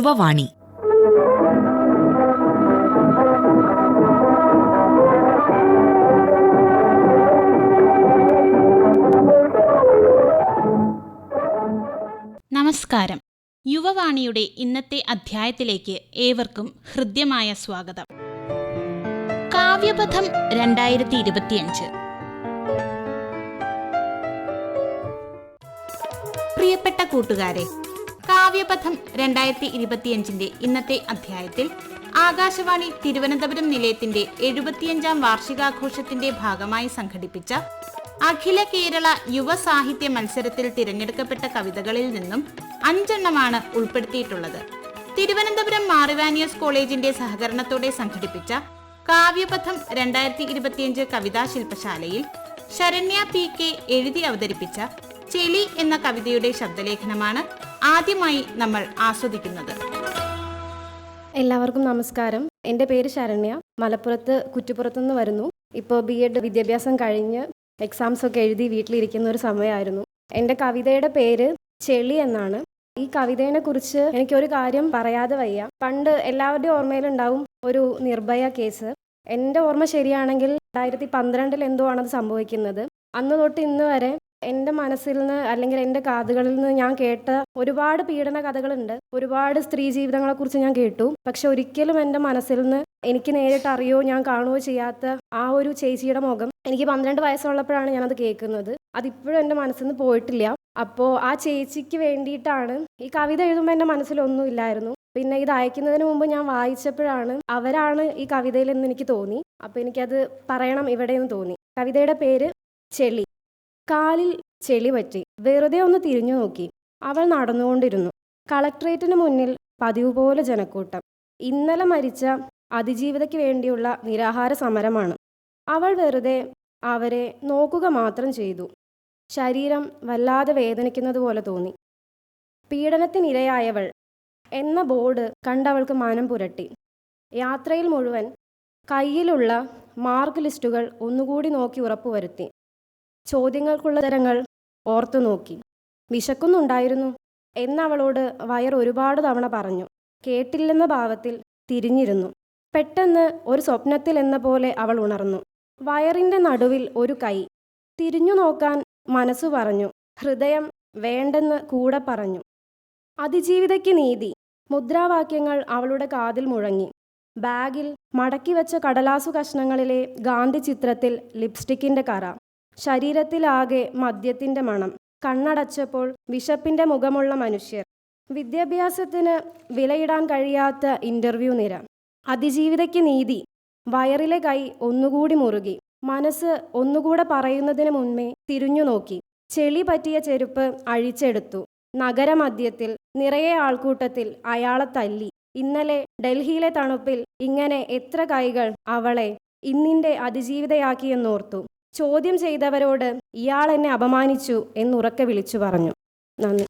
യുവവാണി. നമസ്കാരം. യുവവാണിയുടെ ഇന്നത്തെ അധ്യായത്തിലേക്ക് ഏവർക്കും ഹൃദ്യമായ സ്വാഗതം. കാവ്യപഥം രണ്ടായിരത്തി ഇരുപത്തിയഞ്ച് പ്രിയപ്പെട്ട കൂട്ടുകാരെ കാവ്യപഥം രണ്ടായിരത്തി ഇരുപത്തിയഞ്ചിന്റെ ഇന്നത്തെ അധ്യായത്തിൽ ആകാശവാണി തിരുവനന്തപുരം നിലയത്തിന്റെ എഴുപത്തിയഞ്ചാം വാർഷികാഘോഷത്തിന്റെ ഭാഗമായി സംഘടിപ്പിച്ച അഖില കേരള യുവ സാഹിത്യ മത്സരത്തിൽ തിരഞ്ഞെടുക്കപ്പെട്ട കവിതകളിൽ നിന്നും അഞ്ചെണ്ണമാണ് ഉൾപ്പെടുത്തിയിട്ടുള്ളത്. തിരുവനന്തപുരം മാറിവാനിയസ് കോളേജിന്റെ സഹകരണത്തോടെ സംഘടിപ്പിച്ച കാവ്യപഥം രണ്ടായിരത്തി ഇരുപത്തിയഞ്ച് കവിതാ ശില്പശാലയിൽ ശരണ്യ പി കെ എഴുതി അവതരിപ്പിച്ച ചെലി എന്ന കവിതയുടെ ശബ്ദലേഖനമാണ് ആദ്യമായി നമ്മൾ ആസ്വദിക്കുന്നത്. എല്ലാവർക്കും നമസ്കാരം. എന്റെ പേര് ശരണ്യ. മലപ്പുറത്ത് കുറ്റിപ്പുറത്തുനിന്ന് വരുന്നു. ഇപ്പോൾ ബി എഡ് വിദ്യാഭ്യാസം കഴിഞ്ഞ് എക്സാംസ് ഒക്കെ എഴുതി വീട്ടിലിരിക്കുന്ന ഒരു സമയമായിരുന്നു. എന്റെ കവിതയുടെ പേര് ചെളി എന്നാണ്. ഈ കവിതയെ കുറിച്ച് എനിക്കൊരു കാര്യം പറയാതെ വയ്യ. പണ്ട് എല്ലാവരുടെയും ഓർമ്മയിലുണ്ടാവും ഒരു നിർഭയ കേസ്. എന്റെ ഓർമ്മ ശരിയാണെങ്കിൽ രണ്ടായിരത്തി പന്ത്രണ്ടിൽ എന്തോ ആണത് സംഭവിക്കുന്നത്. അന്ന് തൊട്ട് ഇന്ന് വരെ എന്റെ മനസ്സിൽ നിന്ന് അല്ലെങ്കിൽ എന്റെ കാതുകളിൽ നിന്ന് ഞാൻ കേട്ട ഒരുപാട് പീഡന കഥകളുണ്ട്. ഒരുപാട് സ്ത്രീ ജീവിതങ്ങളെക്കുറിച്ച് ഞാൻ കേട്ടു. പക്ഷെ ഒരിക്കലും എന്റെ മനസ്സിൽ നിന്ന് എനിക്ക് നേരിട്ട് അറിയോ ഞാൻ കാണുകയോ ചെയ്യാത്ത ആ ഒരു ചേച്ചിയുടെ മുഖം എനിക്ക് പന്ത്രണ്ട് വയസ്സുള്ളപ്പോഴാണ് ഞാനത് കേൾക്കുന്നത്. അതിപ്പോഴും എന്റെ മനസ്സിൽ നിന്ന് പോയിട്ടില്ല. അപ്പോൾ ആ ചേച്ചിക്ക് വേണ്ടിയിട്ടാണ് ഈ കവിത എഴുതുമ്പോൾ എന്റെ മനസ്സിലൊന്നും ഇല്ലായിരുന്നു. പിന്നെ ഇത് അയക്കുന്നതിന് മുമ്പ് ഞാൻ വായിച്ചപ്പോഴാണ് അവരാണ് ഈ കവിതയിൽ എന്ന് എനിക്ക് തോന്നി. അപ്പോൾ എനിക്കത് പറയണം ഇവിടെയെന്ന് തോന്നി. കവിതയുടെ പേര് ചെളി. കാലിൽ ചെളി പറ്റി. വെറുതെ ഒന്ന് തിരിഞ്ഞു നോക്കി. അവൾ നടന്നുകൊണ്ടിരുന്നു. കളക്ട്രേറ്റിന് മുന്നിൽ പതിവ് പോലെ ജനക്കൂട്ടം. ഇന്നലെ മരിച്ച അതിജീവിതയ്ക്ക് വേണ്ടിയുള്ള നിരാഹാര സമരമാണ്. അവൾ വെറുതെ അവരെ നോക്കുക മാത്രം ചെയ്തു. ശരീരം വല്ലാതെ വേദനിക്കുന്നത് പോലെ തോന്നി. പീഡനത്തിനിരയായവൾ എന്ന ബോർഡ് കണ്ടവൾക്ക് മാനം പുരട്ടി. യാത്രയിൽ മുഴുവൻ കയ്യിലുള്ള മാർക്ക് ലിസ്റ്റുകൾ ഒന്നുകൂടി നോക്കി ഉറപ്പുവരുത്തി. ചോദ്യങ്ങൾക്കുള്ള തരങ്ങൾ ഓർത്തു നോക്കി. വിശക്കുന്നുണ്ടായിരുന്നു. എന്നവളോട് വയർ ഒരുപാട് തവണ പറഞ്ഞു. കേട്ടില്ലെന്ന ഭാവത്തിൽ തിരിഞ്ഞിരുന്നു. പെട്ടെന്ന് ഒരു സ്വപ്നത്തിൽ എന്ന പോലെ അവൾ ഉണർന്നു. വയറിന്റെ നടുവിൽ ഒരു കൈ. തിരിഞ്ഞു നോക്കാൻ മനസ്സു പറഞ്ഞു. ഹൃദയം വേണ്ടെന്ന് കൂടെ പറഞ്ഞു. അതിജീവിതയ്ക്ക് നീതി. മുദ്രാവാക്യങ്ങൾ അവളുടെ കാതിൽ മുഴങ്ങി. ബാഗിൽ മടക്കി വെച്ച കടലാസു കഷ്ണങ്ങളിലെ ഗാന്ധി ചിത്രത്തിൽ ലിപ്സ്റ്റിക്കിന്റെ കറ. ശരീരത്തിലാകെ മദ്യത്തിന്റെ മണം. കണ്ണടച്ചപ്പോൾ വിശപ്പിന്റെ മുഖമുള്ള മനുഷ്യർ. വിദ്യാഭ്യാസത്തിന് വിലയിടാൻ കഴിയാത്ത ഇന്റർവ്യൂ നിര. അതിജീവിതയ്ക്ക് നീതി. വയറിലെ കൈ ഒന്നുകൂടി മുറുകി. മനസ്സ് ഒന്നുകൂടെ പറയുന്നതിന് മുൻപേ തിരിഞ്ഞു നോക്കി. ചെളി പറ്റിയ ചെരുപ്പ് അഴിച്ചെടുത്തു. നഗരമധ്യത്തിൽ നിറയെ ആൾക്കൂട്ടത്തിൽ അയാളെ തല്ലി. ഇന്നലെ ഡൽഹിയിലെ തണുപ്പിൽ ഇങ്ങനെ എത്ര കൈകൾ അവളെ ഇന്നിന്റെ അതിജീവിതയാക്കിയെന്നോർത്തു. ചോദ്യം ചെയ്തവരോട് ഇയാൾ എന്നെ അപമാനിച്ചു എന്നുറക്കെ വിളിച്ചു പറഞ്ഞു. നന്ദി.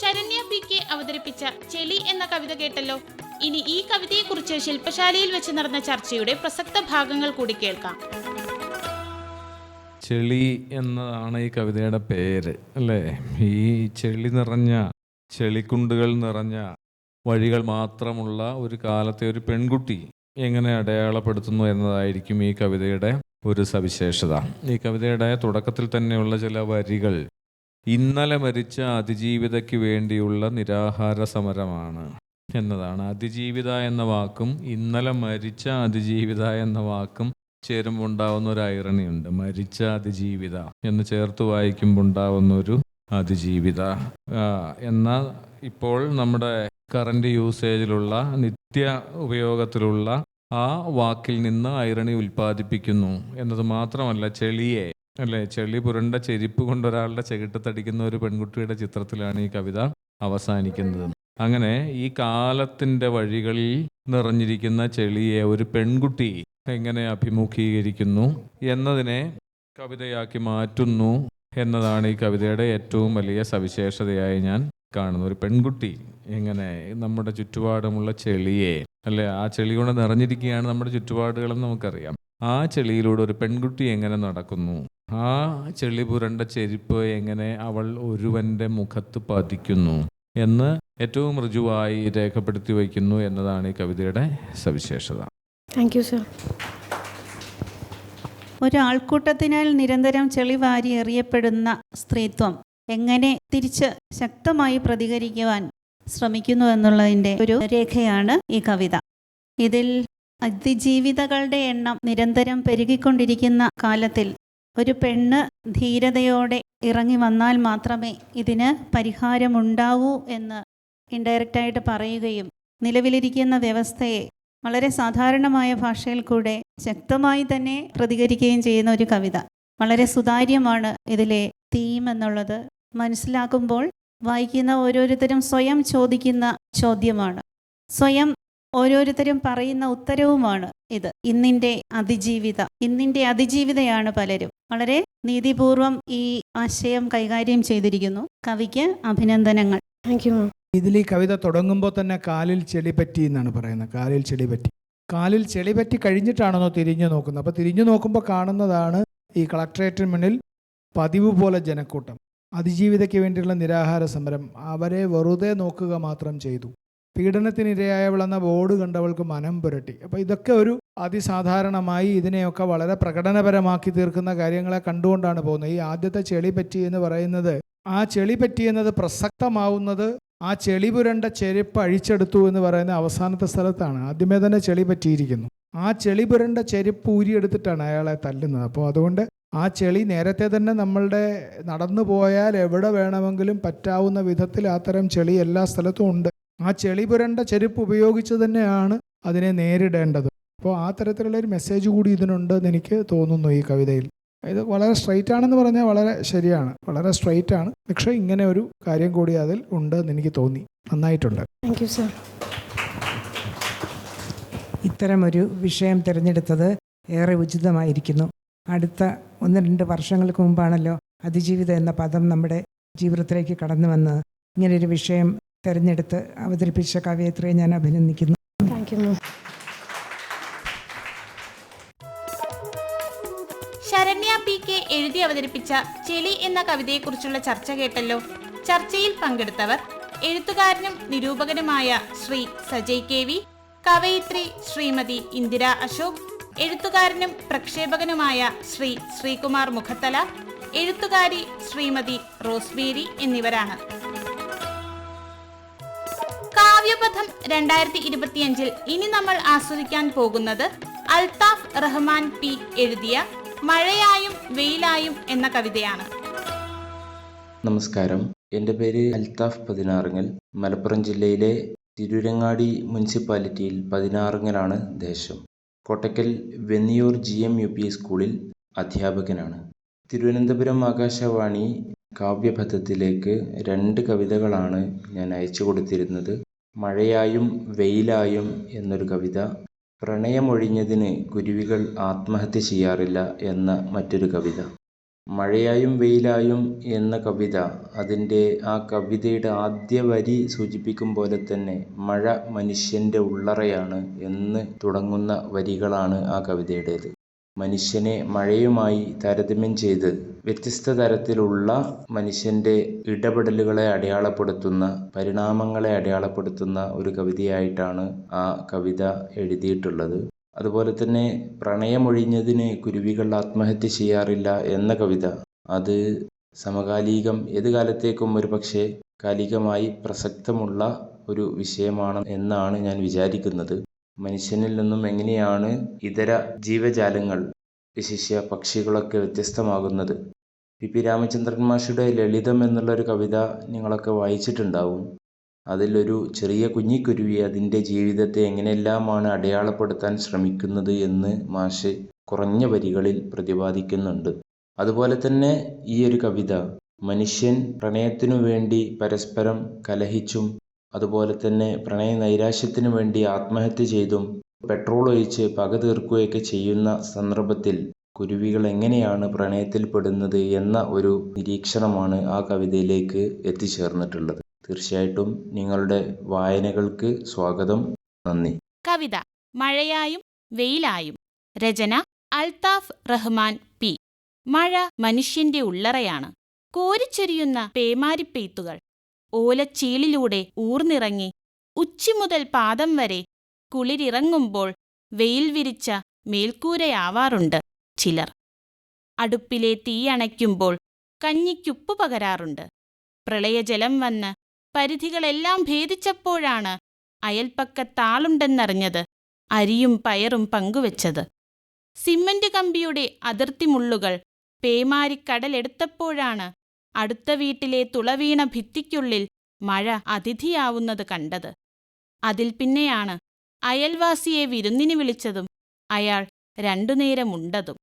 ശരണ്യ പി കെ അവതരിപ്പിച്ച ചെളി എന്ന കവിത കേട്ടല്ലോ. ഇനി ഈ കവിതയെക്കുറിച്ച് ശില്പശാലയിൽ വെച്ച് നടന്ന ചർച്ചയുടെ പ്രസക്ത ഭാഗങ്ങൾ കൂടി കേൾക്കാം. ചെളി എന്നതാണ് ഈ കവിതയുടെ പേര് അല്ലേ? ഈ ചെളി നിറഞ്ഞ ചെളിക്കുണ്ടുകൾ നിറഞ്ഞ വഴികൾ മാത്രമുള്ള ഒരു കാലത്തെ ഒരു പെൺകുട്ടി എങ്ങനെ അടയാളപ്പെടുത്തുന്നു എന്നതായിരിക്കും ഈ കവിതയുടെ ഒരു സവിശേഷത. ഈ കവിതയുടെ തുടക്കത്തിൽ തന്നെയുള്ള ചില വരികൾ ഇന്നലെ മരിച്ച അതിജീവിതയ്ക്ക് വേണ്ടിയുള്ള നിരാഹാര സമരമാണ് എന്നതാണ്. അതിജീവിത എന്ന വാക്കും ഇന്നലെ മരിച്ച അതിജീവിത എന്ന വാക്കും ചേരുമ്പോൾ ഉണ്ടാവുന്ന ഒരു ഐറണിയുണ്ട് മരിച്ച അതിജീവിത എന്ന് ചേർത്ത് വായിക്കുമ്പോൾ ഉണ്ടാവുന്ന ഒരു അതിജീവിത. എന്ന എന്നാൽ ഇപ്പോൾ നമ്മുടെ കറണ്ട് യൂസേജിലുള്ള നിത്യ ഉപയോഗത്തിലുള്ള ആ വാക്കിൽ നിന്ന് ഐറണി ഉൽപ്പാദിപ്പിക്കുന്നു. എന്നത് മാത്രമല്ല ചെളിയെ അല്ലേ? ചെളി പുരണ്ട ചെരിപ്പ് കൊണ്ട് ഒരാളുടെ ചെകിട്ടത്തടിക്കുന്ന ഒരു പെൺകുട്ടിയുടെ ചിത്രത്തിലാണ് ഈ കവിത അവസാനിക്കുന്നത്. അങ്ങനെ ഈ കാലത്തിന്റെ വഴികളിൽ നിറഞ്ഞിരിക്കുന്ന ചെളിയെ ഒരു പെൺകുട്ടി എങ്ങനെ അഭിമുഖീകരിക്കുന്നു എന്നതിനെ കവിതയാക്കി മാറ്റുന്നു എന്നതാണ് ഈ കവിതയുടെ ഏറ്റവും വലിയ സവിശേഷതയായി ഞാൻ കാണുന്നത് ഒരു പെൺകുട്ടി എങ്ങനെ നമ്മുടെ ചുറ്റുപാടുമുള്ള ചെളിയെ അല്ലെ? ആ ചെളി കൊണ്ട് നിറഞ്ഞിരിക്കുകയാണ് നമ്മുടെ ചുറ്റുപാടുകളെന്ന് നമുക്കറിയാം. ആ ചെളിയിലൂടെ ഒരു പെൺകുട്ടി എങ്ങനെ നടക്കുന്നു? ആ ചെളി പുരണ്ട ചെരുപ്പ് എങ്ങനെ അവൾ ഒരുവന്റെ മുഖത്ത് പതിക്കുന്നു എന്ന് ഏറ്റവും ഋജുവായി രേഖപ്പെടുത്തി വയ്ക്കുന്നു എന്നതാണ് ഈ കവിതയുടെ സവിശേഷത. താങ്ക് യു സർ ഒരു ആൾക്കൂട്ടത്തിനാൽ നിരന്തരം ചെളിവാരി എറിയപ്പെടുന്ന സ്ത്രീത്വം എങ്ങനെ തിരിച്ച് ശക്തമായി പ്രതികരിക്കുവാൻ ശ്രമിക്കുന്നു എന്നുള്ളതിന്റെ ഒരു രേഖയാണ് ഈ കവിത. ഇതിൽ അതിജീവിതകളുടെ എണ്ണം നിരന്തരം പെരുകിക്കൊണ്ടിരിക്കുന്ന കാലത്തിൽ ഒരു പെണ്ണ് ധീരതയോടെ ഇറങ്ങി വന്നാൽ മാത്രമേ ഇതിന് പരിഹാരമുണ്ടാവൂ എന്ന് ഇൻഡയറക്റ്റായിട്ട് പറയുകയും നിലവിലിരിക്കുന്ന വ്യവസ്ഥയെ വളരെ സാധാരണമായ ഭാഷയിൽ കൂടെ ശക്തമായി തന്നെ പ്രതികരിക്കുകയും ചെയ്യുന്ന ഒരു കവിത. വളരെ സുതാര്യമാണ് ഇതിലെ തീം എന്നുള്ളത്. മനസ്സിലാക്കുമ്പോൾ വായിക്കുന്ന ഓരോരുത്തരും സ്വയം ചോദിക്കുന്ന ചോദ്യമാണ്. സ്വയം ഓരോരുത്തരും പറയുന്ന ഉത്തരവുമാണ് ഇത്. ഇന്നിന്റെ അതിജീവിത ഇന്നിന്റെ അതിജീവിതയാണ് പലരും. വളരെ നീതിപൂർവം ഈ ആശയം കൈകാര്യം ചെയ്തിരിക്കുന്നു. കവിക്ക് അഭിനന്ദനങ്ങൾ. താങ്ക് യു മാം ഇതിൽ ഈ കവിത തുടങ്ങുമ്പോൾ തന്നെ കാലിൽ ചെളി പറ്റി എന്നാണ് പറയുന്നത്. കാലിൽ ചെളി പറ്റി. കാലിൽ ചെളി പറ്റി കഴിഞ്ഞിട്ടാണെന്നോ തിരിഞ്ഞു നോക്കുന്നത്. അപ്പോൾ തിരിഞ്ഞു നോക്കുമ്പോൾ കാണുന്നതാണ് ഈ കളക്ട്രേറ്റിന് മുന്നിൽ പതിവ് പോലെ ജനക്കൂട്ടം. അതിജീവിതയ്ക്ക് വേണ്ടിയുള്ള നിരാഹാര സമരം അവരെ വെറുതെ നോക്കുക മാത്രം ചെയ്തു. പീഡനത്തിനിരയായവളെന്ന ബോർഡ് കണ്ടവൾക്ക് മനം പുരട്ടി. അപ്പോൾ ഇതൊക്കെ ഒരു അതിസാധാരണമായി ഇതിനെയൊക്കെ വളരെ പ്രകടനപരമാക്കി തീർക്കുന്ന കാര്യങ്ങളെ കണ്ടുകൊണ്ടാണ് പോകുന്നത്. ഈ ആദ്യത്തെ ചെളി പറ്റി എന്ന് പറയുന്നത് ആ ചെളി പറ്റി എന്നത് പ്രസക്തമാവുന്നത് ആ ചെളി പുരണ്ട ചെരുപ്പ് അഴിച്ചെടുത്തു എന്ന് പറയുന്ന അവസാനത്തെ സ്ഥലത്താണ്. ആദ്യമേ തന്നെ ചെളി പറ്റിയിരിക്കുന്നു ആ ചെളി പുരണ്ട ചെരുപ്പ് ഊരിയെടുത്തിട്ടാണ് അയാളെ തല്ലുന്നത്. അപ്പോൾ അതുകൊണ്ട് ആ ചെളി നേരത്തെ തന്നെ നമ്മളുടെ നടന്നു പോയാൽ എവിടെ വേണമെങ്കിലും പറ്റാവുന്ന വിധത്തിൽ അത്തരം ചെളി എല്ലാ സ്ഥലത്തും ഉണ്ട്. ആ ചെളി പുരണ്ട ചെരുപ്പ് ഉപയോഗിച്ച് തന്നെയാണ് അതിനെ നേരിടേണ്ടത്. അപ്പോൾ ആ തരത്തിലുള്ള ഒരു മെസ്സേജ് കൂടി ഇതിനുണ്ട് എന്ന് എനിക്ക് തോന്നുന്നു ഈ കവിതയിൽ. ഇത് വളരെ സ്ട്രൈറ്റ് ആണെന്ന് പറഞ്ഞാൽ വളരെ ശരിയാണ്. വളരെ സ്ട്രൈറ്റ് ആണ്. പക്ഷേ ഇങ്ങനെ ഒരു കാര്യം കൂടി അതിൽ ഉണ്ട് എന്ന് എനിക്ക് തോന്നി. നന്നായിട്ടുണ്ട്. താങ്ക് യു സർ ഇത്തരമൊരു വിഷയം തിരഞ്ഞെടുത്തത് ഏറെ ഉചിതമായിരിക്കുന്നു. അടുത്ത ഒന്ന് രണ്ട് വർഷങ്ങൾക്ക് മുമ്പാണല്ലോ അതിജീവിതം എന്ന പദം നമ്മുടെ ജീവിതത്തിലേക്ക് കടന്നു വന്നത് ഇങ്ങനൊരു വിഷയം തിരഞ്ഞെടുത്ത് അവതരിപ്പിച്ച കവയത്രിയെ ഞാൻ അഭിനന്ദിക്കുന്നു. Thank you Saranya P K എഴുതി അവതരിപ്പിച്ച ചെളി എന്ന കവിതയെക്കുറിച്ചുള്ള ചർച്ച കേട്ടല്ലോ. ചർച്ചയിൽ പങ്കെടുത്തവർ എഴുത്തുകാരനും നിരൂപകനുമായ ശ്രീ സജയ് കെ വി കവയിത്രി ശ്രീമതി ഇന്ദിര അശോക് എഴുത്തുകാരനും പ്രക്ഷേപകനുമായ ശ്രീ ശ്രീകുമാർ മുഖത്തല എഴുത്തുകാരി ശ്രീമതി റോസ്മേരി എന്നിവരാണ്. കാവ്യപഥം രണ്ടായിരത്തി ഇരുപത്തിയഞ്ചിൽ ഇനി നമ്മൾ ആസ്വദിക്കാൻ പോകുന്നത് അൽതാഫ് റഹ്മാൻ പി എഴുതിയ മഴയായും വെയിലായും എന്ന കവിതയാണ്. നമസ്കാരം. എന്റെ പേര് അൽത്താഫ് പതിനാറുങ്ങൽ. മലപ്പുറം ജില്ലയിലെ തിരൂരങ്ങാടി മുനിസിപ്പാലിറ്റിയിൽ പതിനാറുങ്ങലാണ് ദേശം. Kottakkal Venniyur G M U P സ്കൂളിൽ അധ്യാപകനാണ്. തിരുവനന്തപുരം ആകാശവാണി കാവ്യപഥത്തിലേക്ക് രണ്ട് കവിതകളാണ് ഞാൻ അയച്ചു കൊടുത്തിരുന്നത്. മഴയായും വെയിലായും എന്നൊരു കവിത പ്രണയമൊഴിഞ്ഞതിന് കുരുവികൾ ആത്മഹത്യ ചെയ്യാറില്ല എന്ന മറ്റൊരു കവിത. മഴയായും വെയിലായും എന്ന കവിത അതിന്റെ ആ കവിതയുടെ ആദ്യ വരി സൂചിപ്പിക്കും പോലെ തന്നെ മഴ മനുഷ്യന്റെ ഉള്ളറയാണ് എന്ന് തുടങ്ങുന്ന വരികളാണ് ആ കവിതയുടേത്. മനുഷ്യനെ മഴയുമായി താരതമ്യം ചെയ്ത് വ്യത്യസ്ത തരത്തിലുള്ള മനുഷ്യന്റെ ഇടപെടലുകളെ അടയാളപ്പെടുത്തുന്ന പരിണാമങ്ങളെ അടയാളപ്പെടുത്തുന്ന ഒരു കവിതയായിട്ടാണ് ആ കവിത എഴുതിയിട്ടുള്ളത്. അതുപോലെ തന്നെ പ്രണയമൊഴിഞ്ഞതിന് കുരുവികൾ ആത്മഹത്യ ചെയ്യാറില്ല എന്ന കവിത. അത് സമകാലികം ഏത് കാലത്തേക്കും ഒരു പക്ഷേ കാലികമായി പ്രസക്തമുള്ള ഒരു വിഷയമാണ് എന്നാണ് ഞാൻ വിചാരിക്കുന്നത്. മനുഷ്യനിൽ നിന്നും എങ്ങനെയാണ് ഇതര ജീവജാലങ്ങൾ വിശിഷ്യ പക്ഷികളൊക്കെ വ്യത്യസ്തമാകുന്നത്? പി. പി. രാമചന്ദ്രൻ മാഷയുടെ ലളിതം എന്നുള്ളൊരു കവിത നിങ്ങളൊക്കെ വായിച്ചിട്ടുണ്ടാവും. അതിലൊരു ചെറിയ കുഞ്ഞിക്കുരുവി അതിന്റെ ജീവിതത്തെ എങ്ങനെയെല്ലാമാണ് അടയാളപ്പെടുത്താൻ ശ്രമിക്കുന്നത് എന്ന് മാഷ് കുറഞ്ഞ വരികളിൽ പ്രതിപാദിക്കുന്നുണ്ട്. അതുപോലെ തന്നെ ഈ ഒരു കവിത മനുഷ്യൻ പ്രണയത്തിനു വേണ്ടി പരസ്പരം കലഹിച്ചും അതുപോലെ തന്നെ പ്രണയ നൈരാശ്യത്തിനു വേണ്ടി ആത്മഹത്യ ചെയ്തും പെട്രോൾ ഒഴിച്ച് പക തീർക്കുകയൊക്കെ ചെയ്യുന്ന സന്ദർഭത്തിൽ കുരുവികൾ എങ്ങനെയാണ് പ്രണയത്തിൽ പെടുന്നത് എന്ന ഒരു നിരീക്ഷണമാണ് ആ കവിതയിലേക്ക് എത്തിച്ചേർന്നിട്ടുള്ളത്. തീർച്ചയായിട്ടും നിങ്ങളുടെ വായനകൾക്ക് സ്വാഗതം. നന്ദി. കവിത മഴയായും വെയിലായും. രചന അൽതാഫ് റഹ്മാൻ പി. മഴ മനുഷ്യന്റെ ഉള്ളറയാണ്. കോരിച്ചൊരിയുന്ന പേമാരിപ്പെയ്ത്തുകൾ. ഓലച്ചീളിലൂടെ ഊർന്നിറങ്ങി ഉച്ചി മുതൽ പാദം വരെ കുളിരിറങ്ങുമ്പോൾ വെയിൽ വിരിച്ച മേൽക്കൂരയാവാറുണ്ട് ചിലർ. അടുപ്പിലെ തീയണയ്ക്കുമ്പോൾ കഞ്ഞിക്കുപ്പ് പകരാറുണ്ട്. പ്രളയജലം വന്ന് പരിധികളെല്ലാം ഭേദിച്ചപ്പോഴാണ് അയൽപ്പക്കത്താളുണ്ടെന്നറിഞ്ഞത് അരിയും പയറും പങ്കുവച്ചത്. സിമന്റ് കമ്പിയുടെ അതിർത്തി മുള്ളുകൾ പേമാരിക്കടലെടുത്തപ്പോഴാണ് അടുത്ത വീട്ടിലെ തുളവീണ ഭിത്തിക്കുള്ളിൽ മഴ അതിഥിയാവുന്നത് കണ്ടത്. അതിൽ പിന്നെയാണ് അയൽവാസിയെ വിരുന്നിന് വിളിച്ചതും അയാൾ രണ്ടുനേരമുണ്ടതും.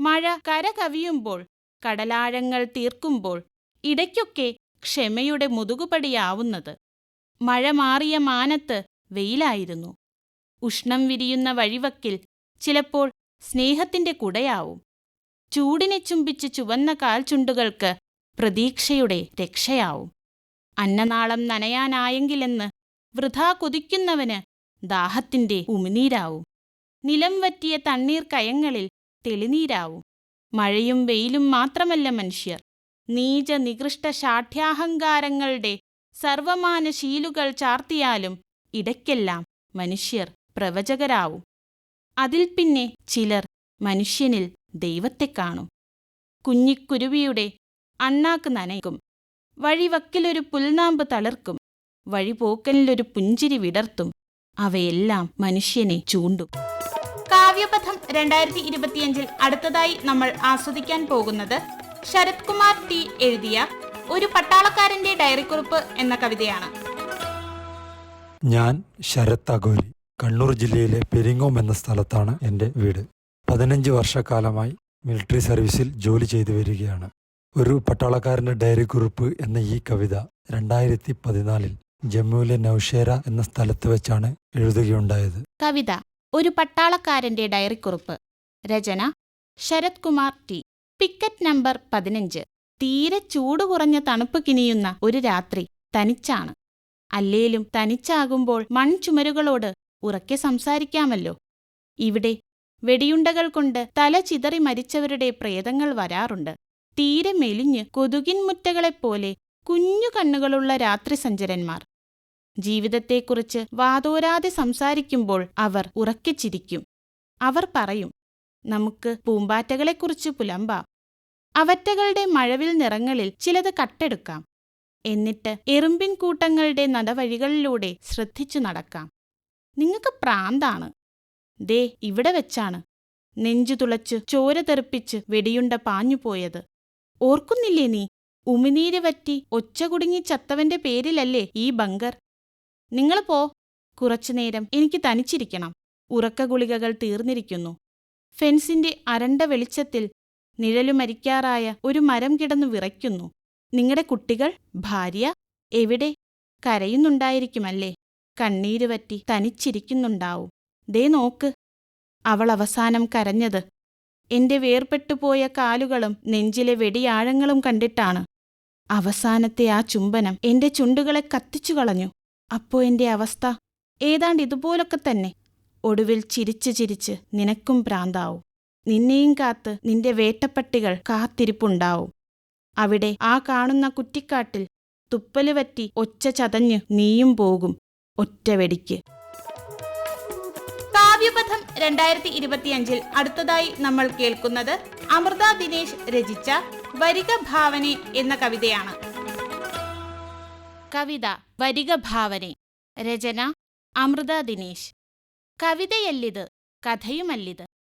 മഴ കരകവിയുമ്പോൾ കടലാഴങ്ങൾ തീർക്കുമ്പോൾ ഇടയ്ക്കൊക്കെ ക്ഷമയുടെ മുതുകുപടിയാവുന്നത്. മഴ മാറിയ മാനത്ത് വെയിലായിരുന്നു. ഉഷ്ണം വിരിയുന്ന വഴിവക്കിൽ ചിലപ്പോൾ സ്നേഹത്തിന്റെ കുടയാവും. ചൂടിനെ ചുംബിച്ച് ചുവന്ന കാൽചുണ്ടുകൾക്ക് പ്രതീക്ഷയുടെ രക്ഷയാവും. അന്നനാളം നനയാനായെങ്കിലെന്ന് വൃഥാ കൊതിക്കുന്നവന് ദാഹത്തിന്റെ ഉമിനീരാവും. നിലം വറ്റിയ തണ്ണീർ കയങ്ങളിൽ തെളിനീരാവും. മഴയും വെയിലും മാത്രമല്ല മനുഷ്യർ. നീച നികൃഷ്ട ശാഠ്യാഹങ്കാരങ്ങളുടെ സർവമാന ശീലുകൾ ചാർത്തിയാലും ഇടയ്ക്കെല്ലാം മനുഷ്യർ പ്രവചകരാവും. അതിൽ പിന്നെ ചിലർ മനുഷ്യനിൽ ദൈവത്തെ കാണും. കുഞ്ഞിക്കുരുവിയുടെ അണ്ണാക്ക് നനയ്ക്കും. വഴിവക്കിലൊരു പുൽനാമ്പ് തളിർക്കും. വഴിപോക്കലിലൊരു പുഞ്ചിരി വിടർത്തും. അവയെല്ലാം മനുഷ്യനെ ചൂണ്ടും. കാവ്യപഥം രണ്ടായിരത്തി ഇരുപത്തിയഞ്ചിൽ അടുത്തതായി നമ്മൾ ആസ്വദിക്കാൻ പോകുന്നത് ശരത് കുമാർ ടി എഴുതിയ ഒരു പട്ടാളക്കാരന്റെ ഡയറിക്കുറിപ്പ് എന്ന കവിതയാണ്. ഞാൻ ശരത് അഗോരി കണ്ണൂർ ജില്ലയിലെ പെരിങ്ങോം എന്ന സ്ഥലത്താണ് എന്റെ വീട്. പതിനഞ്ച് വർഷക്കാലമായി മിലിറ്ററി സർവീസിൽ ജോലി ചെയ്തു വരികയാണ്. ഒരു പട്ടാളക്കാരന്റെ ഡയറി കുറിപ്പ് എന്ന ഈ കവിത രണ്ടായിരത്തി പതിനാലിൽ ജമ്മുവിലെ നൌഷേര എന്ന സ്ഥലത്ത് വെച്ചാണ് എഴുതുകയുണ്ടായത്. കവിത ഒരു പട്ടാളക്കാരന്റെ ഡയറിക്കുറിപ്പ്. രചന Sarath Kumar T. Picket number പതിനഞ്ച്. തീരെ ചൂട് കുറഞ്ഞ തണുപ്പ് കിനിയുന്ന ഒരു രാത്രി തനിച്ചാണ്. അല്ലേലും തനിച്ചാകുമ്പോൾ മൺചുമരുകളോട് ഉറക്കെ സംസാരിക്കാമല്ലോ. ഇവിടെ വെടിയുണ്ടകൾ കൊണ്ട് തല ചിതറി മരിച്ചവരുടെ പ്രേതങ്ങൾ വരാറുണ്ട്. തീരെ മെലിഞ്ഞ് കൊതുകിൻമുറ്റകളെപ്പോലെ കുഞ്ഞു കണ്ണുകളുള്ള രാത്രി സഞ്ചരന്മാർ. ജീവിതത്തെക്കുറിച്ച് വാതോരാതെ സംസാരിക്കുമ്പോൾ അവർ ഉറക്കിച്ചിരിക്കും അവർ പറയും നമുക്ക് പൂമ്പാറ്റകളെക്കുറിച്ച് പുലമ്പാം. അവറ്റകളുടെ മഴവിൽ നിറങ്ങളിൽ ചിലത് കട്ടെടുക്കാം. എന്നിട്ട് എറുമ്പിൻ കൂട്ടങ്ങളുടെ നടവഴികളിലൂടെ ശ്രദ്ധിച്ചു നടക്കാം. നിങ്ങൾക്ക് പ്രാന്താണ്. ദേ ഇവിടെ വെച്ചാണ്. നെഞ്ചു തുളച്ച് ചോര തെറിപ്പിച്ച് വെടിയുണ്ട പാഞ്ഞുപോയത് ഓർക്കുന്നില്ലേ നീ? ഉമിനീര് വറ്റി ഒച്ച കുടുങ്ങി ചത്തവന്റെ പേരിലല്ലേ ഈ ബങ്കർ? നിങ്ങൾ പോ. കുറച്ചുനേരം എനിക്ക് തനിച്ചിരിക്കണം. ഉറക്ക ഗുളികകൾ തീർന്നിരിക്കുന്നു. ഫെൻസിന്റെ അരണ്ട വെളിച്ചത്തിൽ നിഴലു മരിക്കാറായ ഒരു മരം കിടന്നു വിറയ്ക്കുന്നു. നിങ്ങളുടെ കുട്ടികൾ ഭാര്യ എവിടെ? കരയുന്നുണ്ടായിരിക്കുമല്ലേ? കണ്ണീര് പറ്റി തനിച്ചിരിക്കുന്നുണ്ടാവും. ദേ നോക്ക് അവൾ അവസാനം കരഞ്ഞത്. എന്റെ വേർപെട്ടുപോയ കാലുകളും നെഞ്ചിലെ വെടിയാഴങ്ങളും കണ്ടിട്ടാണ്. അവസാനത്തെ ആ ചുംബനം എന്റെ ചുണ്ടുകളെ കത്തിച്ചു കളഞ്ഞു. അപ്പോ എന്റെ അവസ്ഥ? ഏതാണ്ട് ഇതുപോലൊക്കെ തന്നെ. ഒടുവിൽ ചിരിച്ചു ചിരിച്ച് നിനക്കും ഭ്രാന്താവും. നിന്നെയും കാത്ത് നിന്റെ വേട്ടപ്പട്ടികൾ കാത്തിരിപ്പുണ്ടാവും. അവിടെ ആ കാണുന്ന കുറ്റിക്കാട്ടിൽ തുപ്പൽ വറ്റി ഒച്ച ചതഞ്ഞ് നീയും പോകും ഒറ്റ വെടിക്ക് കാവ്യപഥം രണ്ടായിരത്തി ഇരുപത്തിയഞ്ചിൽ അടുത്തതായി നമ്മൾ കേൾക്കുന്നത് അമൃത ദിനേശ് രചിച്ച വരിക ഭാവനെ എന്ന കവിതയാണ്. കവിത വരിക ഭാവനെ രചന അമൃത ദിനേശ്. കവിതയല്ലിത് കഥയുമല്ലിത്.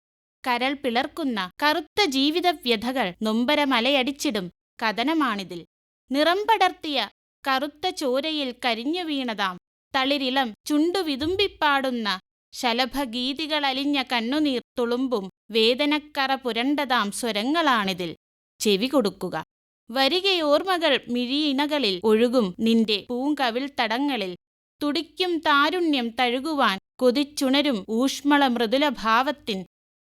കരൾ പിളർക്കുന്ന കറുത്ത ജീവിത വ്യഥകൾ നൊമ്പരമലയടിച്ചിടും കഥനമാണിതിൽ. നിറം പടർത്തിയ കറുത്ത ചോരയിൽ കരിഞ്ഞു വീണതാം. തളിരിളം ചുണ്ടു വിതുമ്പിപ്പാടുന്ന ശലഭഗീതികളലിഞ്ഞ കണ്ണുനീർ തുളുമ്പും വേദനക്കറ പുരണ്ടതാം സ്വരങ്ങളാണിതിൽ. ചെവി കൊടുക്കുക. വരികയോർമ്മകൾ മിഴിയിണകളിൽ ഒഴുകും നിന്റെ പൂങ്കവിൾ തടങ്ങളിൽ. തുടിക്കും താരുണ്യം തഴുകുവാൻ കൊതിച്ചുണരും ഊഷ്മള മൃദുലഭാവത്തിൻ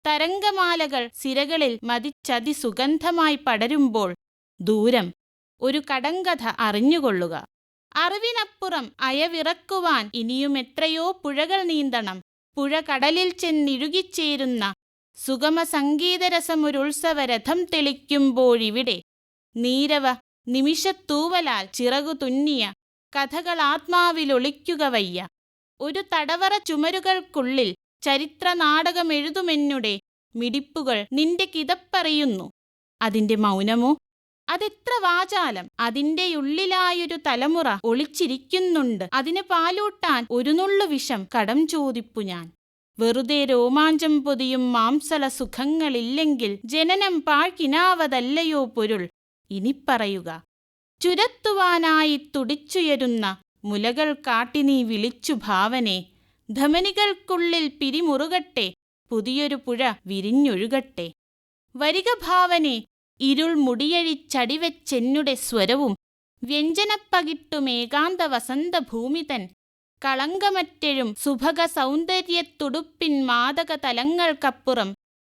തരംഗമാലകൾ സിരകളിൽ മതിച്ചതിസുഗന്ധമായി പടരുമ്പോൾ ദൂരം ഒരു കടങ്കഥ അറിഞ്ഞുകൊള്ളുക. അറിവിനപ്പുറം അയവിറക്കുവാൻ ഇനിയും എത്രയോ പുഴകൾ നീന്തണം. പുഴ കടലിൽ ചെന്നിഴുകിച്ചേരുന്ന സുഗമ സംഗീതരസം ഒരു സംഗീതരസമൊരുത്സവരഥം തെളിക്കുമ്പോഴിവിടെ നീരവ നിമിഷത്തൂവലാൽ ചിറകു തുന്നിയ കഥകൾ ആത്മാവിലൊളിക്കുക വയ്യ. ഒരു തടവറ ചുമരുകൾക്കുള്ളിൽ ചരിത്ര നാടകമെഴുതുമെന്നുടെ മിടിപ്പുകൾ നിന്റെ കിതപ്പറിയുന്നു. അതിന്റെ മൗനമോ? അതെത്ര വാചാലം. അതിന്റെ ഉള്ളിലായൊരു തലമുറ ഒളിച്ചിരിക്കുന്നുണ്ട്. അതിനെ പാലൂട്ടാൻ ഒരു നുള്ളു വിഷം കടം ചോദിപ്പു ഞാൻ. വെറുതെ രോമാഞ്ചം പൊതിയും മാംസല സുഖങ്ങളില്ലെങ്കിൽ ജനനം പാഴ്കിനാവതല്ലയോ പൊരുൾ. പറയുക. ചുരത്തുവാനായി തുടിച്ചുയരുന്ന മുലകൾ കാട്ടി നീ വിളിച്ചു ഭാവനെ ധമനികൾക്കുള്ളിൽ പിരിമുറുകട്ടെ പുതിയൊരു പുഴ വിരിഞ്ഞൊഴുകട്ടെ. വരിക ഭാവനെ ഇരുൾ മുടിയഴിച്ചടിവെച്ചെന്നുടെ സ്വരവും വ്യഞ്ജനപ്പകിട്ടുമേകാന്ത വസന്ത ഭൂമിതൻ സുഭക സൗന്ദര്യത്തുടുപ്പിൻ മാതക തലങ്ങൾക്കപ്പുറം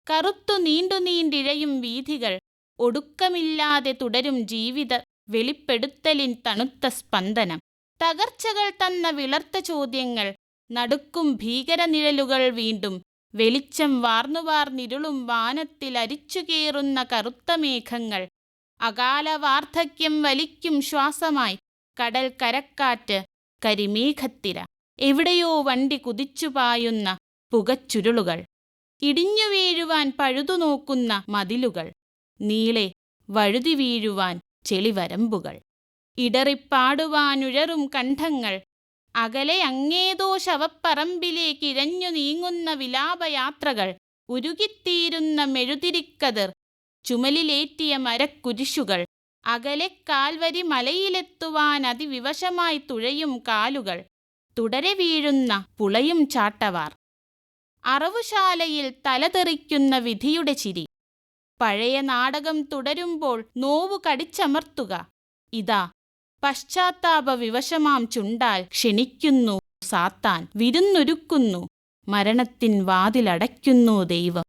കറുത്തു നീണ്ടു നീണ്ടിഴയും വീഥികൾ ഒടുക്കമില്ലാതെ തുടരും ജീവിത വെളിപ്പെടുത്തലിൻ തണുത്ത സ്പന്ദനം. തകർച്ചകൾ തന്ന വിളർത്ത ചോദ്യങ്ങൾ നടുക്കും ഭീകരനിഴലുകൾ വീണ്ടും വെളിച്ചം വാർന്നുവാർന്നിരുളും വാനത്തിൽ അരിച്ചുകേറുന്ന കറുത്ത മേഘങ്ങൾ. അകാല വാർദ്ധക്യം വലിക്കും ശ്വാസമായി. കടൽ കരക്കാറ്റ് കരിമേഘത്തിര. എവിടെയോ വണ്ടി കുതിച്ചുപായുന്ന പുകച്ചുരുളുകൾ. ഇടിഞ്ഞു വീഴുവാൻ പഴുതു നോക്കുന്ന മതിലുകൾ. നീളെ വഴുതി വീഴുവാൻ ചെളിവരമ്പുകൾ. ഇടറിപ്പാടുവാനുഴറും കണ്ഠങ്ങൾ. അകലെ അങ്ങേതോ ശവപ്പറമ്പിലേക്കിഴഞ്ഞു നീങ്ങുന്ന വിലാപയാത്രകൾ ഉരുകിത്തീരുന്ന മെഴുതിരിക്കതിർ ചുമലിലേറ്റിയ മരക്കുരിശുകൾ അകലെ കാൽവരി മലയിലെത്തുവാൻ അതിവിവശമായി തുഴയും കാലുകൾ തുടരെ വീഴുന്ന പുളയും ചാട്ടവാർ. അറവുശാലയിൽ തലതെറിക്കുന്ന വിധിയുടെ ചിരി. പഴയ നാടകം തുടരുമ്പോൾ നോവു കടിച്ചമർത്തുക ഇതാ പശ്ചാത്താപ വിവശമാം ചുണ്ടാൽ ക്ഷണിക്കുന്നു സാത്താൻ വിരുന്നൊരുക്കുന്നു മരണത്തിൻ വാതിലടയ്ക്കുന്നു ദൈവം.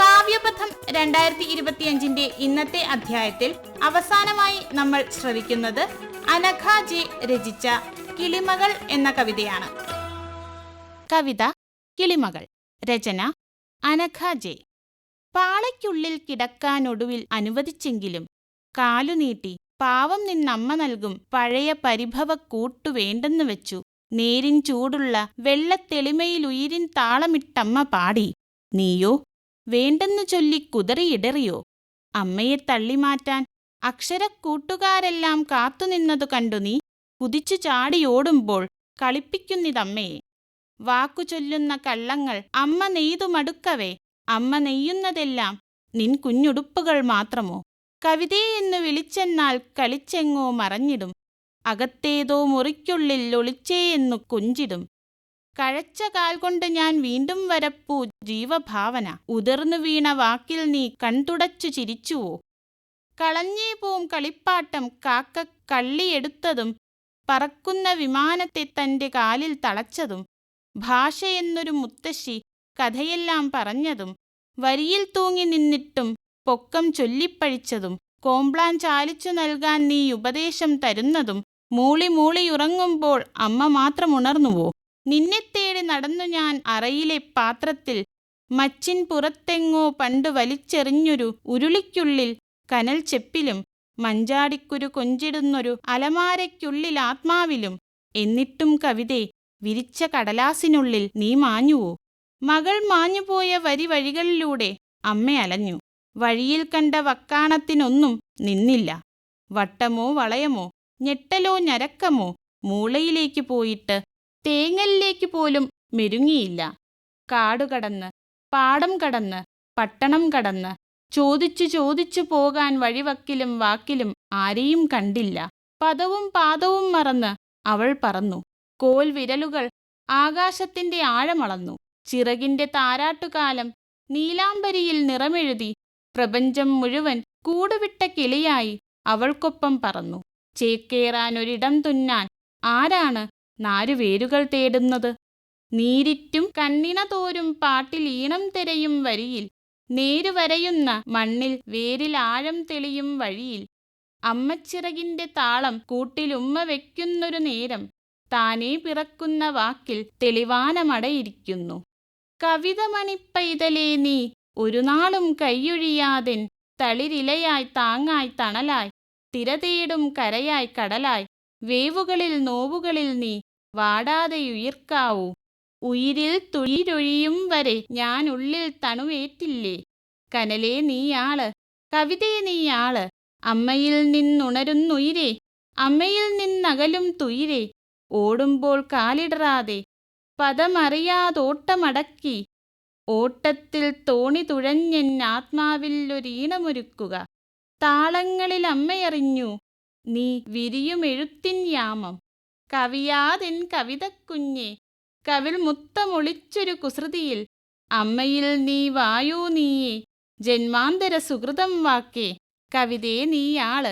കാവ്യപഥം രണ്ടായിരത്തി ഇരുപത്തിയഞ്ചിന്റെ ഇന്നത്തെ അധ്യായത്തിൽ അവസാനമായി നമ്മൾ ശ്രവിക്കുന്നത് അനഘ ജെ രചിച്ച കിളിമകൾ എന്ന കവിതയാണ്. കവിത കിളിമകൾ രചന അനഘ ജെ. പാളയ്ക്കുള്ളിൽ കിടക്കാനൊടുവിൽ അനുവദിച്ചെങ്കിലും കാലുനീട്ടി പാവം നിന്നമ്മ നൽകും പഴയ പരിഭവ കൂട്ടു വേണ്ടെന്നു വെച്ചു. നേരിൻ ചൂടുള്ള വെള്ളത്തെളിമയിലുയിരിൻ താളമിട്ടമ്മ പാടി. നീയോ വേണ്ടെന്നു ചൊല്ലി കുതറിയിടറിയോ അമ്മയെ തള്ളിമാറ്റാൻ അക്ഷരക്കൂട്ടുകാരെല്ലാം കാത്തുനിന്നതു കണ്ടു നീ? കുതിച്ചു ചാടിയോടുമ്പോൾ കളിപ്പിക്കുന്നിതമ്മയെ വാക്കു ചൊല്ലുന്ന കള്ളങ്ങൾ അമ്മ നെയ്തു മടുക്കവേ. അമ്മ നെയ്യുന്നതെല്ലാം നിൻ കുഞ്ഞുടുപ്പുകൾ മാത്രമോ? കവിതയെന്നു വിളിച്ചെന്നാൽ കളിച്ചെങ്ങോ മറഞ്ഞിടും. അകത്തേതോ മുറിക്കുള്ളിൽ ഒളിച്ചേയെന്നു കൊഞ്ചിടും. കഴച്ച കാൽ കൊണ്ട് ഞാൻ വീണ്ടും വരപ്പൂ ജീവഭാവന. ഉതിർന്നു വീണ വാക്കിൽ നീ കൺതുടച്ചു ചിരിച്ചുവോ? കളഞ്ഞേ പോം കളിപ്പാട്ടം കാക്ക കള്ളിയെടുത്തതും പറക്കുന്ന വിമാനത്തെ തന്റെ കാലിൽ തളച്ചതും. ഭാഷയെന്നൊരു മുത്തശ്ശി കഥയെല്ലാം പറഞ്ഞതും വരിയിൽ തൂങ്ങി നിന്നിട്ടും പൊക്കം ചൊല്ലിപ്പഴിച്ചതും കോംപ്ലാൻ ചാലിച്ചു നൽകാൻ നീ ഉപദേശം തരുന്നതും മൂളി മൂളിയുറങ്ങുമ്പോൾ അമ്മ മാത്രം ഉണർന്നുവോ? നിന്നെ തേടി നടന്നു ഞാൻ അറയിലെ പാത്രത്തിൽ മച്ചിൻ പുറത്തെങ്ങോ പണ്ട് വലിച്ചെറിഞ്ഞൊരു ഉരുളിക്കുള്ളിൽ കനൽ ചെപ്പിലും മഞ്ചാടിക്കുരു കൊഞ്ചിടുന്നൊരു അലമാരയ്ക്കുള്ളിൽ ആത്മാവിലും എന്നിട്ടും കവിതെ വിരിച്ച കടലാസിനുള്ളിൽ നീ മാഞ്ഞുവോ? മകൾ മാഞ്ഞുപോയ വരി വഴികളിലൂടെ അമ്മ അലഞ്ഞു. വഴിയിൽ കണ്ട വക്കാണത്തിനൊന്നും നിന്നില്ല. വട്ടമോ വളയമോ ഞെട്ടലോ ഞരക്കമോ മൂളയിലേക്ക് പോയിട്ട് തേങ്ങലിലേക്ക് പോലും മെരുങ്ങിയില്ല. കാടുകടന്ന് പാടം കടന്ന് പട്ടണം കടന്ന് ചോദിച്ചു ചോദിച്ചു പോകാൻ വഴിവക്കിലും വാക്കിലും ആരെയും കണ്ടില്ല. പദവും പാദവും മറന്ന് അവൾ പറന്നു. കോൽ വിരലുകൾ ആകാശത്തിന്റെ ആഴമളന്നു. ചിറകിന്റെ താരാട്ടുകാലം നീലാംബരിയിൽ നിറമെഴുതി പ്രപഞ്ചം മുഴുവൻ കൂടുവിട്ട കിളിയായി അവൾക്കൊപ്പം പറന്നു. ചേക്കേറാനൊരിടം തുന്നാൻ ആരാണ് നാരുവേരുകൾ തേടുന്നത്? നീരിറ്റും കണ്ണിന തോരും പാട്ടിൽ ഈണം തിരയും വരിയിൽ നേരുവരയുന്ന മണ്ണിൽ വേരിൽ ആഴം തെളിയും വഴിയിൽ അമ്മച്ചിറകിന്റെ താളം കൂട്ടിലുമ്മ വയ്ക്കുന്നൊരു നേരം താനേ പിറക്കുന്ന വാക്കിൽ തെളിവാനമടയിരിക്കുന്നു. കവിത മണിപ്പൈതലേ നീ ഒരു നാളും കൈയൊഴിയാതെൻ തളിരിലയായി താങ്ങായി തണലായി തിരതേടും കരയായി കടലായി വേവുകളിൽ നോവുകളിൽ നീ വാടാതെയുയിർക്കാവൂ. ഉയിരിൽ തുയിരൊഴിയും വരെ ഞാൻ ഉള്ളിൽ തണുവേറ്റില്ലേ? കനലേ നീയാൾ കവിതേ നീയാൾ അമ്മയിൽ നിന്നുണരുന്നുയിരേ അമ്മയിൽ നിന്നകലും തുയിരേ ഓടുമ്പോൾ കാലിടറാതെ പദമറിയാതോട്ടമടക്കി ഓട്ടത്തിൽ തോണി തുഴഞ്ഞെൻ ആത്മാവിലൊരീണമൊരുക്കുക താളങ്ങളിൽ അമ്മയറിഞ്ഞു നീ വിരിയുമെഴുത്തിൻ യാമം. കവിയാതെൻ കവിതക്കുഞ്ഞെ കവിൾ മുത്തമൊളിച്ചൊരു കുസൃതിയിൽ. അമ്മയിൽ നീ വായൂ നീയേ ജന്മാന്തര സുഹൃതം വാക്കേ കവിതേ നീയാൾ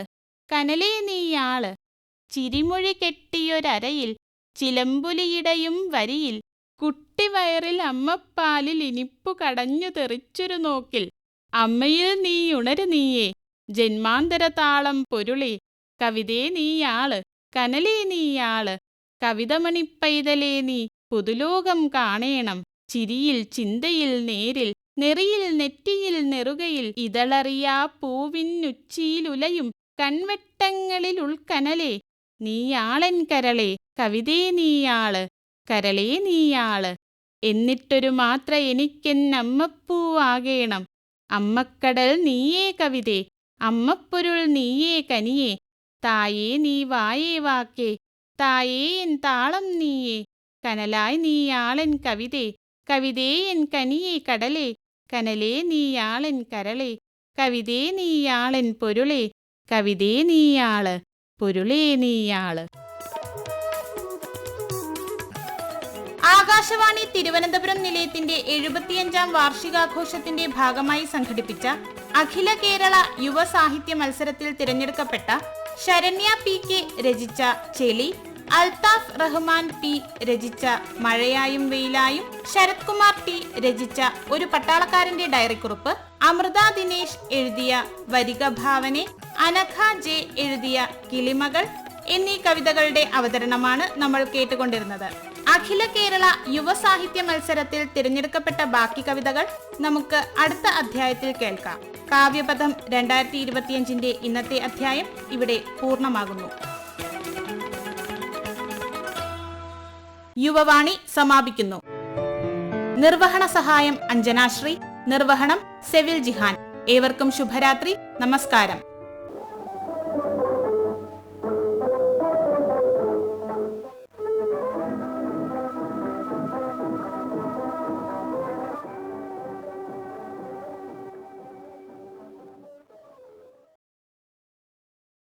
കനലേ നീയാൾ. ചിരിമൊഴി കെട്ടിയൊരരയിൽ ചിലമ്പുലിയിടയും വരിയിൽ. കുട്ടിവയറിൽ അമ്മപ്പാലിൽ ഇനിപ്പു കടഞ്ഞു തെറിച്ചൊരു നോക്കിൽ. അമ്മയിൽ നീ ഉണരു നീയേ. ജന്മാന്തര താളം പൊരുളി. കവിതേ നീയാൾ. കനലേ നീയാൾ. കവിതമണിപ്പൈതലേ നീ. പുതുലോകം കാണേണം. ചിരിയിൽ ചിന്തയിൽ നേരിൽ. നെറിയിൽ നെറ്റിയിൽ നെറുകയിൽ. ഇതളറിയാ പൂവിനുച്ചിയിലുലയും കൺവെട്ടങ്ങളിൽ ഉൾക്കനലേ. നീയാളൻ കരളേ. കവിതേ നീയാൾ. കരളേ നീയാൾ. എന്നിട്ടൊരു മാത്ര എനിക്കെന്നമ്മപ്പൂവാകേണം. അമ്മക്കടൽ നീയേ കവിതേ അമ്മപ്പൊരുൾ നീയേ കനിയേ. തായേ നീ വായേ വാക്കേ തായേ എൻ താളം നീയേ. കനലായി നീയാളൻ കവിതേ കവിതേ എൻ കനിയേ കടലേ. കനലേ നീയാളൻ കരളേ കവിതേ നീയാളൻ പൊരുളേ കവിതേ നീയാൾ പൊരുളേ നീയാൾ. ആകാശവാണി തിരുവനന്തപുരം നിലയത്തിന്റെ എഴുപത്തിയഞ്ചാം വാർഷികാഘോഷത്തിന്റെ ഭാഗമായി സംഘടിപ്പിച്ച അഖില കേരള യുവ സാഹിത്യ മത്സരത്തിൽ തിരഞ്ഞെടുക്കപ്പെട്ട ശരണ്യ പി കെ രചിച്ച ചെലി അൽതാഫ് റഹ്മാൻ പി രചിച്ച മഴയായും വെയിലായും ശരത്കുമാർ പി രചിച്ച ഒരു പട്ടാളക്കാരന്റെ ഡയറിക്കുറിപ്പ് അമൃത ദിനേശ് എഴുതിയ വരിക ഭാവനെ അനഘ ജെ എഴുതിയ കിളിമകൾ എന്നീ കവിതകളുടെ അവതരണമാണ് നമ്മൾ കേട്ടുകൊണ്ടിരുന്നത്. അഖില കേരള യുവസാഹിത്യ മത്സരത്തിൽ തിരഞ്ഞെടുക്കപ്പെട്ട ബാക്കി കവിതകൾ നമുക്ക് അടുത്ത അധ്യായത്തിൽ കേൾക്കാം. കാവ്യപഥം രണ്ടായിരത്തി ഇരുപത്തിയഞ്ചിന്റെ ഇന്നത്തെ അധ്യായം ഇവിടെ പൂർണമാകുന്നു. യുവവാണി സമാപിക്കുന്നു. നിർവഹണ സഹായം അഞ്ജനാശ്രീ നിർവഹണം സെവിൽ ജിഹാൻ. ഏവർക്കും ശുഭരാത്രി നമസ്കാരം.